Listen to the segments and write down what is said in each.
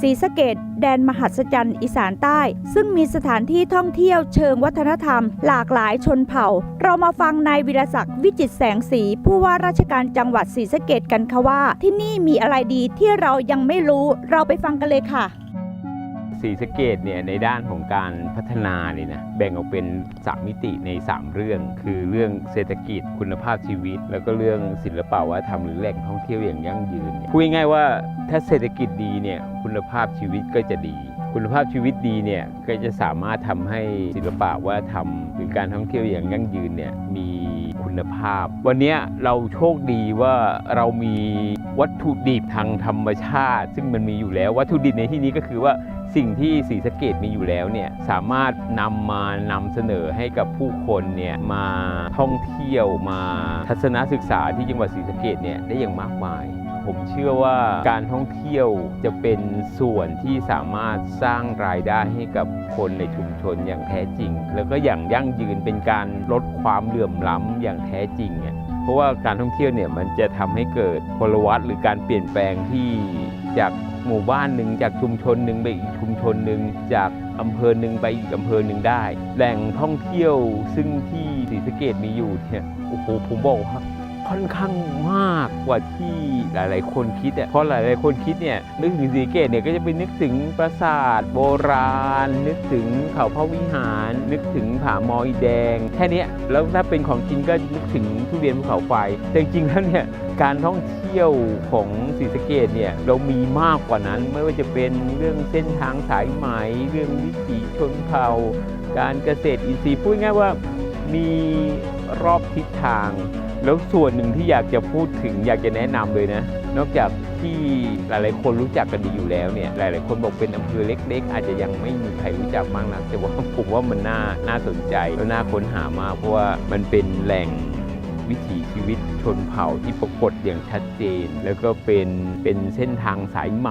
ศรีสะเกดแดนมหัศจรรย์อีสานใต้ ซึ่งมีสถานที่ท่องเที่ยวเชิงวัฒนธรรม หลากหลายชนเผ่า เรามาฟังนายวิรศักดิ์วิจิตแสงสีผู้ว่าราชการจังหวัดศรีสะเกดกันค่ะว่า ที่นี่มีอะไรดีที่เรายังไม่รู้เราไปฟังกันเลยค่ะ สีสะเกตเนี่ยในด้านของการพัฒนาเนี่ยนะแบ่งออกเป็น 3 มิติใน 3 เรื่อง คือเรื่องเศรษฐกิจคุณภาพชีวิต แล้วก็เรื่องศิลปะวัฒนธรรมหรือแหล่งท่องเที่ยวอย่างยั่งยืนพูดง่ายๆว่าถ้าเศรษฐกิจดีเนี่ยคุณภาพชีวิตก็จะดี คุณภาพชีวิตดีเนี่ยก็จะสามารถทำให้ศิลปะวัฒนธรรมหรือการท่องเที่ยวอย่างยั่งยืนเนี่ยมี คุณภาพ วันนี้เราโชคดีว่าเรามีวัตถุดิบทางธรรมชาติ ซึ่งมันมีอยู่แล้ววัตถุดิบในที่นี้ก็คือว่าสิ่งที่สีสเกตมีอยู่แล้วเนี่ยสามารถนำมานำเสนอให้กับผู้คนเนี่ยมาท่องเที่ยวมาทัศนศึกษาที่จังหวัดศรีสะเกดเนี่ยได้อย่างมากมาย ผมเชื่อว่าการท่องเที่ยวจะเป็นส่วนที่สามารถสร้างรายได้ให้กับคนในชุมชนอย่างแท้จริง แล้วก็อย่างยั่งยืนเป็นการลดความเหลื่อมล้ำอย่างแท้จริงเนี่ยเพราะว่าการท่องเที่ยวเนี่ยมันจะทำให้เกิดพลวัตหรือการเปลี่ยนแปลงที่จากหมู่บ้านหนึ่งจากชุมชนหนึ่งไปอีกชุมชนหนึ่งจากอำเภอหนึ่งไปอีกอำเภอหนึ่งได้ แหล่งท่องเที่ยวซึ่งที่ศรีสะเกดมีอยู่เนี่ยโอ้โหผมบอกว่าค่อนข้างมากกว่าที่ หลาย ๆ คนคิดอะเพราะหลาย ๆ คนคิดเนี่ยนึกถึงสีเกตเนี่ยก็จะไปนึกถึงปราสาทโบราณ นึกถึงเขาพระวิหาร นึกถึงผามอยแดง แค่นี้แล้วถ้าเป็นของจริงก็นึกถึงทุเรียนภูเขาไฟแต่จริง ๆ แล้วเนี่ยการท่องเที่ยวของศรีสะเกดเนี่ยเรามีมากกว่านั้นไม่ว่าจะเป็นเรื่องเส้นทางสายไหม เรื่องวิถีชนเผ่า การเกษตรอินทรีย์พูดง่ายว่ามีรอบทิศทาง แล้วส่วนหนึ่งที่อยากจะพูดถึงอยากจะแนะนำเลยนะ นอกจากที่หลาย ๆ คนรู้จักกันดีอยู่แล้วเนี่ยหลาย ๆ คนบอกเป็นอำเภอเล็ก ๆ อาจจะยังไม่มีใครรู้จักมากนักแต่ว่าผมว่ามันน่าน่าสนใจแล้วน่าค้นหามากเพราะว่ามันเป็นแหล่งวิถีชีวิตชนเผ่าที่ปรากฏอย่างชัดเจน แล้วก็เป็นเป็นเส้นทางสายไหม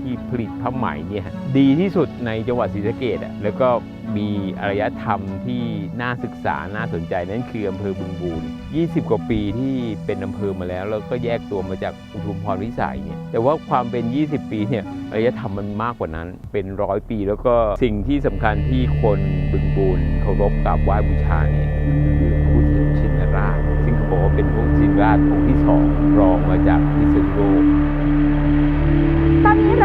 ที่ผลิตผ้าไหมเนี่ยดีที่สุดในจังหวัดศรีสะเกดอะแล้วก็ มีอารยธรรมที่น่าศึกษา น่าสนใจนั่นคืออำเภอบึงบูร20 กว่าปีที่เป็นอำเภอมาแล้ว แล้วก็แยกตัวมาจากอุทุมพรวิสัยเนี่ยแต่ว่าความเป็น 20 ปีเนี่ยอารยธรรมมันมากกว่านั้น เป็นร้อยปี แล้วก็สิ่งที่สำคัญที่คนบึงบูรเคารพกราบไหว้บูชาเนี่ยคือพุทธชินราชซึ่งเขาบอกว่าเป็นพุทธชินราชองค์ที่สองรองมาจากพิษณุโลก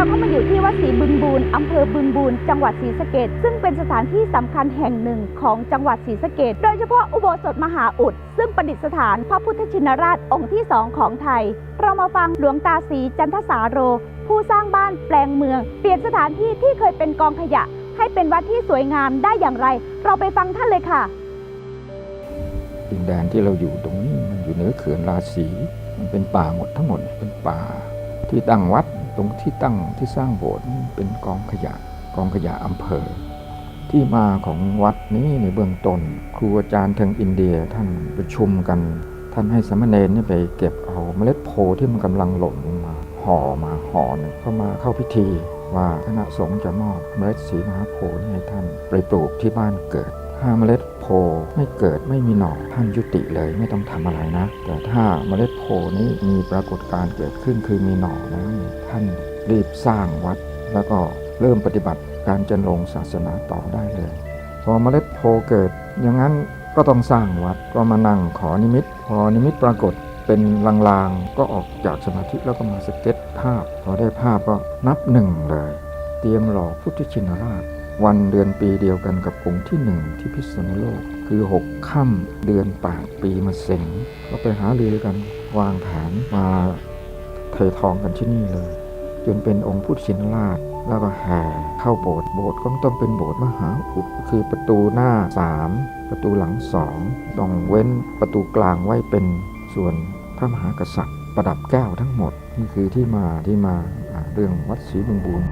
เราก็มาอยู่ที่วัดศรีบึงบูรอำเภอบึงบูรจังหวัดศรีสะเกดซึ่งเป็นสถานที่สำคัญแห่งหนึ่งของจังหวัดศรีสะเกดโดยเฉพาะอุโบสถมหาอุด ซึ่งประดิษฐานพระพุทธชินราชองค์ที่สองของไทย เรามาฟังหลวงตาศรีจันทสาโร ผู้สร้างบ้านแปลงเมือง เปลี่ยนสถานที่ที่เคยเป็นกองขยะ ให้เป็นวัดที่สวยงามได้อย่างไร เราไปฟังท่านเลยค่ะดินแดนที่เราอยู่ตรงนี้มันอยู่เหนือเขื่อนราศีมันเป็นป่าหมดทั้งหมดเป็นป่าที่ตั้งวัด ตรงที่ตั้งที่สร้างโบสถ์เป็นกองขยะกองขยะอำเภอ ที่มาของวัดนี้ในเบื้องต้นครูอาจารย์ทางอินเดียท่านประชุมกัน ท่านให้สามเณรเนี่ยไปเก็บเอาเมล็ดโพธิ์ที่มันกำลังหล่นมาห่อมาห่อหนึ่งเข้ามาเข้าพิธีว่าคณะสงฆ์จะมอบเมล็ดสีมหาโพธิ์นี่ให้ท่านไปปลูกที่บ้านเกิด ถ้าเมล็ดโพไม่เกิดไม่มีหน่อท่านยุติเลยไม่ต้องทำอะไรนะ แต่ถ้าเมล็ดโพนี้มีปรากฏการเกิดขึ้นคือมีหน่อแล้วเนี่ยท่านรีบสร้างวัด แล้วก็เริ่มปฏิบัติการจันลงศาสนาต่อได้เลย พอเมล็ดโพเกิด อย่างนั้นก็ต้องสร้างวัดก็มานั่งขอนิมิต พอนิมิตปรากฏเป็นลางๆ ก็ออกจากสมาธิแล้วก็มาสเก็ตภาพ พอได้ภาพก็นับหนึ่งเลย เตรียมหล่อพุทธชินราช วันเดือนปีเดียวกันกับองค์ที่หนึ่งที่พิษณุโลก คือ 6 ค่ำเดือน8ปีมาเซ็งก็ไปหาเรือกันวางแผนมาเททองกันที่นี่เลย จนเป็นองค์พุทธชินราชแล้วก็แห่เข้าโบสถ์โบสถ์ก็ต้องเป็นโบสถ์มหาอุดคือประตูหน้า 3 ประตูหลังสองต้องเว้นประตูกลางไว้เป็นส่วนพระมหากษัตริย์ ประดับแก้วทั้งหมดนี่คือที่มาที่มาเรื่องวัดศรีบึงบูรณ์